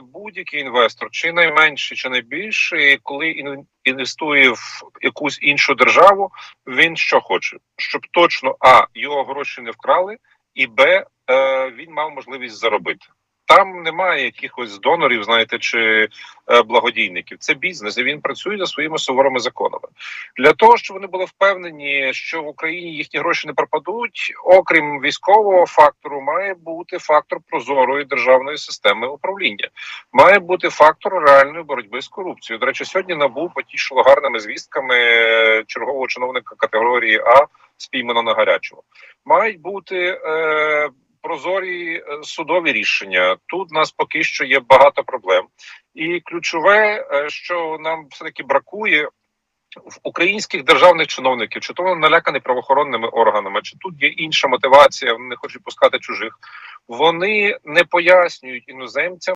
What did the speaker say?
будь-який інвестор, чи найменший, чи найбільший, коли ін- інвестує в якусь іншу державу, він що хоче, щоб точно а його гроші не вкрали, і б е, він мав можливість заробити. Там немає якихось донорів, знаєте, чи е, благодійників. Це бізнес, і він працює за своїми суворими законами. Для того щоб вони були впевнені, що в Україні їхні гроші не пропадуть, окрім військового фактору, має бути фактор прозорої державної системи управління. Має бути фактор реальної боротьби з корупцією. До речі, сьогодні набу потішило гарними звістками е, чергового чиновника категорії А спіймано на гарячому. Мають бути е, прозорі е, судові рішення. Тут у нас поки що є багато проблем, і ключове, е, що нам все таки бракує. В українських державних чиновників, чи то вони налякані правоохоронними органами, чи тут є інша мотивація, вони не хочуть пускати чужих. Вони не пояснюють іноземцям.